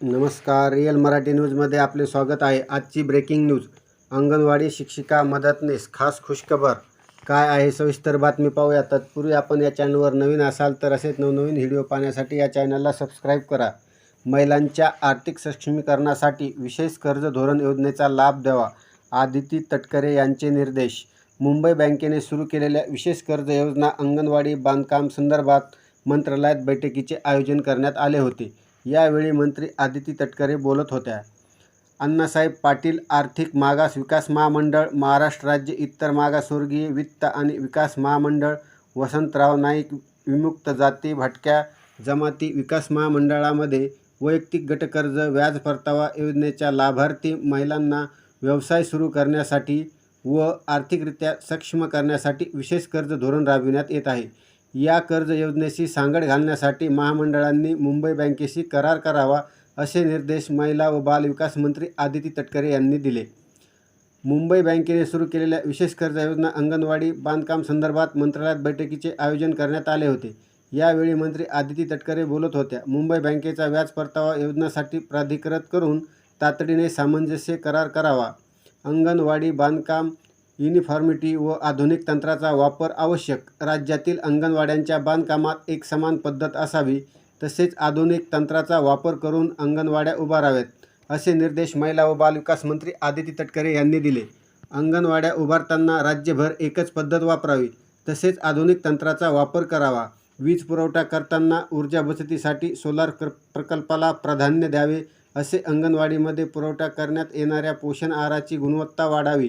नमस्कार रिअल मराठी न्यूजमध्ये आपले स्वागत आहे. आजची ब्रेकिंग न्यूज अंगणवाडी शिक्षिका मदतनीस खास खुशखबर. काय आहे सविस्तर बातमी पाहूया. तत्पूर्वी आपण या चॅनलवर नवीन असाल तर असेच नवनवीन व्हिडिओ पाहण्यासाठी या चॅनलला सबस्क्राईब करा. महिलांच्या आर्थिक सक्षमीकरणासाठी विशेष कर्ज धोरण योजनेचा लाभ द्यावा आदिती तटकरे यांचे निर्देश. मुंबई बँकेने सुरू केलेल्या विशेष कर्ज योजना अंगणवाडी बांधकाम संदर्भात मंत्रालयात बैठकीचे आयोजन करण्यात आले होते. यावेळी मंत्री आदिती तटकरे बोलत होत्या. अण्णासाहेब पाटील आर्थिक मागास विकास महामंडळ महाराष्ट्र राज्य इतर मागासवर्गीय वित्त आणि विकास महामंडळ वसंतराव नाईक विमुक्त जाती भटक्या जमाती विकास महामंडळामध्ये वैयक्तिक गटकर्ज व्याज परतावा योजनेच्या लाभार्थी महिलांना व्यवसाय सुरू करण्यासाठी व आर्थिकरित्या सक्षम करण्यासाठी विशेष कर्ज धोरण राबविण्यात येत आहे. या कर्ज योजनेशी सांगड घालण्यासाठी महामंडळांनी मुंबई बँकेशी करार करावा असे निर्देश महिला व बाल विकास मंत्री आदिती तटकरे यांनी दिले. मुंबई बँकेने सुरू केलेल्या विशेष कर्ज योजना अंगणवाडी बांधकाम संदर्भात मंत्रालयात बैठकीचे आयोजन करण्यात आले होते. यावेळी मंत्री आदिती तटकरे बोलत होत्या मुंबई बँकेचा व्याज परतावा योजनासाठी प्राधिकृत करून तातडीने सामंजस्य करार करावा. अंगणवाडी बांधकाम युनिफॉर्मिटी व आधुनिक तंत्राचा वापर आवश्यक. राज्यातील अंगणवाड्यांच्या बांधकामात एक समान पद्धत असावी तसेच आधुनिक तंत्राचा वापर करून अंगणवाड्या उभाराव्यात असे निर्देश महिला व बालविकास मंत्री आदिती तटकरे यांनी दिले. अंगणवाड्या उभारताना राज्यभर एकच पद्धत वापरावी तसेच आधुनिक तंत्राचा वापर करावा. वीज पुरवठा करताना ऊर्जा बचतीसाठी सोलार कर प्रकल्पाला प्राधान्य द्यावे असे अंगणवाडीमध्ये पुरवठा करण्यात येणाऱ्या पोषण आहाराची गुणवत्ता वाढावी.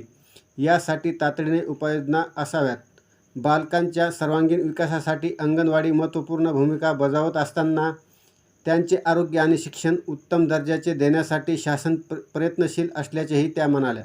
यासाठी तातडीने उपाययोजना असाव्यात. बालकांच्या सर्वांगीण विकासासाठी अंगणवाडी महत्त्वपूर्ण भूमिका बजावत असताना त्यांचे आरोग्य आणि शिक्षण उत्तम दर्जाचे देण्यासाठी शासन प्र प्रयत्नशील असल्याचेही त्या म्हणाल्या.